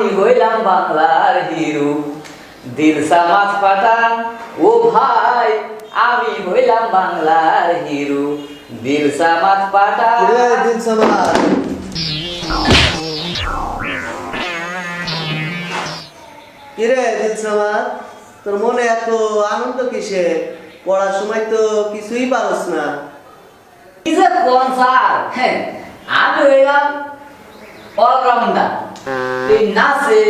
আমি হইলাম বাংলার হিরো। দিল সামাজ পাঠান ও ভাই আমি হইলাম বাংলার হিরো। দিল সামাজ পাঠান। কিরে তোর মনে এত আনন্দ কিসে? পড়ার সময় তো কিছুই পারস না। কি যে কোন স্যার? হ্যাঁ আমি হইলাম অলরাউন্ডার। এই নাচে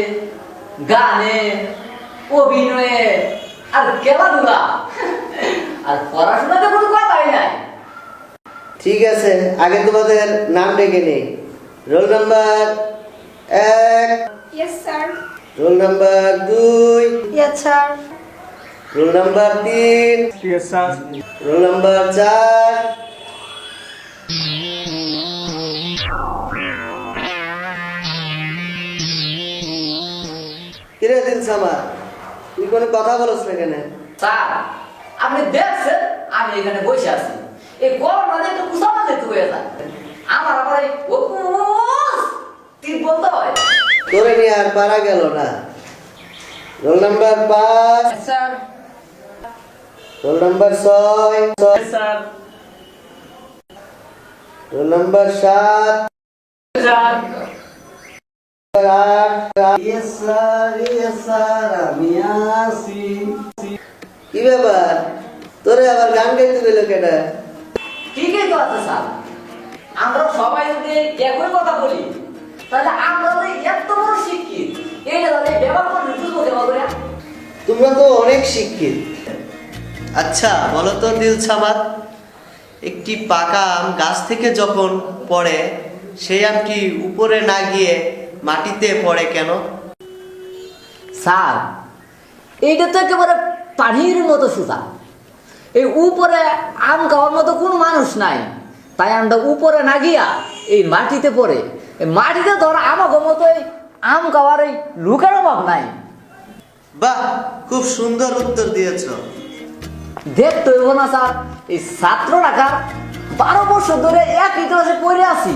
গানে অভিনয়ে আর খেলাধুলা। আর পড়াশোনাতে কোনো কথাই নাই। ঠিক আছে আগে তোমাদের নাম ডেকে নেই। রোল নাম্বার এক। Yes, sir. রোল নাম্বার দুই। Yes, sir. রোল নাম্বার তিন। Yes, sir. রোল নাম্বার চার। কিরে দিল সামা তুই কোনো কথা বলছ না কেন? স্যার আপনি দেখছেন আমি এখানে বসে আছি। এই গরম মানে একটু কুসামা দেখতে হয়ে যায়। আমার আবার এই উপোস তিন বলতে হয়। তোরে নিয়ে আর পারা গেল না। রোল নাম্বার পাঁচ। স্যার রোল নাম্বার ছয়। ছয়, Yes, রোল নাম্বার সাত। স্যার কি ব্যাপার? তোরে আবার গান গাইতে দিল কেটা ঠিকই তো আছে স্যার। আমরা সবাই যদি একই কথা বলি তাহলে আমরা এত বড় শিক্ষিত এইটা তাহলে ব্যবহার করে বুঝব কেমন করে। তোমরা তো অনেক শিক্ষিত। আচ্ছা বলো তো দিল ছামাদ একটি পাকা আম গাছ থেকে যখন পড়ে সেই আমটি উপরে না গিয়ে মাটিতে পড়ে কেন? স্যার এইটা তো একেবারে পানির মতো সুতা। এই উপরে আম খাওয়ার মতো কোনো মানুষ নাই। তাই আমরা উপরে না গিয়া এই মাটিতে পড়ে। এই মাটিতে ধর আমাকে মতো আম খাওয়ার এই লুকের অভাব নাই। বাহ খুব সুন্দর উত্তর দিয়েছ। দেখতে হইব না স্যার। এই ছাত্র টাকা বারো বছর ধরে এক ক্লাসে পড়ে আছি।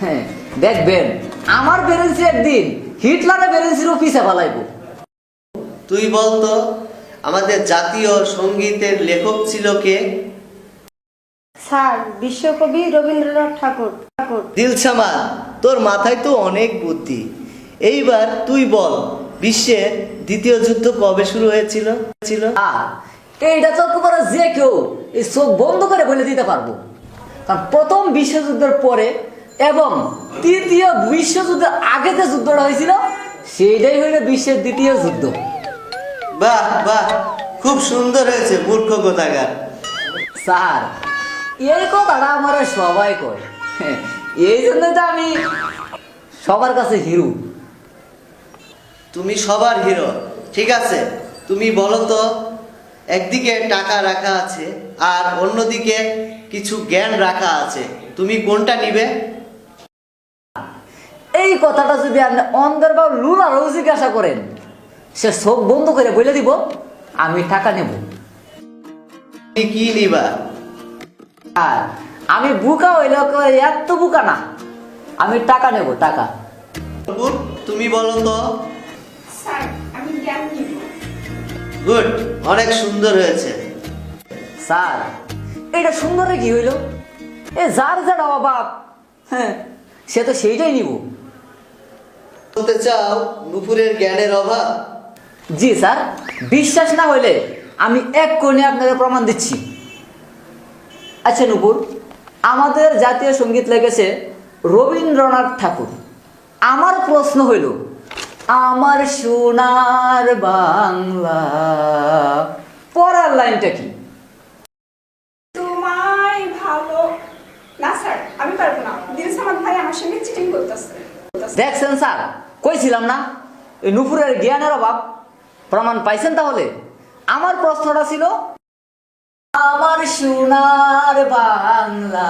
হ্যাঁ দেখবেন। আমার বেরেন্সি একদিন হিটলারের বেরেন্সিরও পিছে ফেলাইব তুই বলতো আমাদের জাতীয় সঙ্গীতের লেখক ছিল কে? স্যার বিশ্বকবি রবীন্দ্রনাথ ঠাকুর। ঠাকুর। দিলছামা তোর মাথায় তো অনেক বুদ্ধি। এইবার তুই বল বিশ্বের দ্বিতীয় যুদ্ধ কবে শুরু হয়েছিল? ছিল? এইটা তো একেবারে যে কেউ এই চোখ বন্ধ করে বলে দিতে পারব। কারণ প্রথম বিশ্বযুদ্ধের পরে এবং তৃতীয় বিশ্বযুদ্ধের আগে যে যুদ্ধটা হয়েছিল সেইটাই হইল বিশ্বের দ্বিতীয় যুদ্ধ। বাহ বাহ খুব সুন্দর হয়েছে মূর্খ কোথাকার। স্যার এই কথাটা আমার সবাই কয়। এই জন্য তো আমি সবার কাছে হিরো। তুমি সবার হিরো ঠিক আছে। তুমি বলো তো একদিকে টাকা রাখা আছে আর অন্যদিকে কিছু জ্ঞান রাখা আছে। তুমি কোনটা নিবে? কথাটা যদি আপনি অন্ধের বা লুলারও জিজ্ঞাসা করেন সে চোখ বন্ধ করে বলে দিব আমি টাকা নেব। কি নিবা? আর আমি বুকা হইলে এত বুকা না আমি টাকা নেব টাকা। তুমি বলো তো। স্যার আমি জ্ঞান নিব। গুড অনেক সুন্দর হয়েছে। স্যার এটা সুন্দরে কি হইল? এ যার যার অভাব হ্যাঁ সে তো সেইটাই নিব। বলতে চাও নুপুরের জ্ঞানের অভাব? জি স্যার। বিশ্বাস না হইলে আমি এক কোণে আপনাদের প্রমাণ দিচ্ছি। আচ্ছা নুপুর আমাদের জাতীয় সংগীত লেগেছে রবীন্দ্রনাথ ঠাকুর। আমার প্রশ্ন হইল আমার সোনার বাংলা পড়ার লাইনটা কি? তোমায় ভালো না স্যার আমি পারব না। দিল ভাই আমার সঙ্গে চিটিং করতেছে। দেখছেন স্যার? কইছিলাম না, এই নুপুরের জ্ঞানের অভাব। প্রমাণ পাইছেন তাহলে? আমার প্রশ্নটা ছিল, আমার সোনার বাংলা।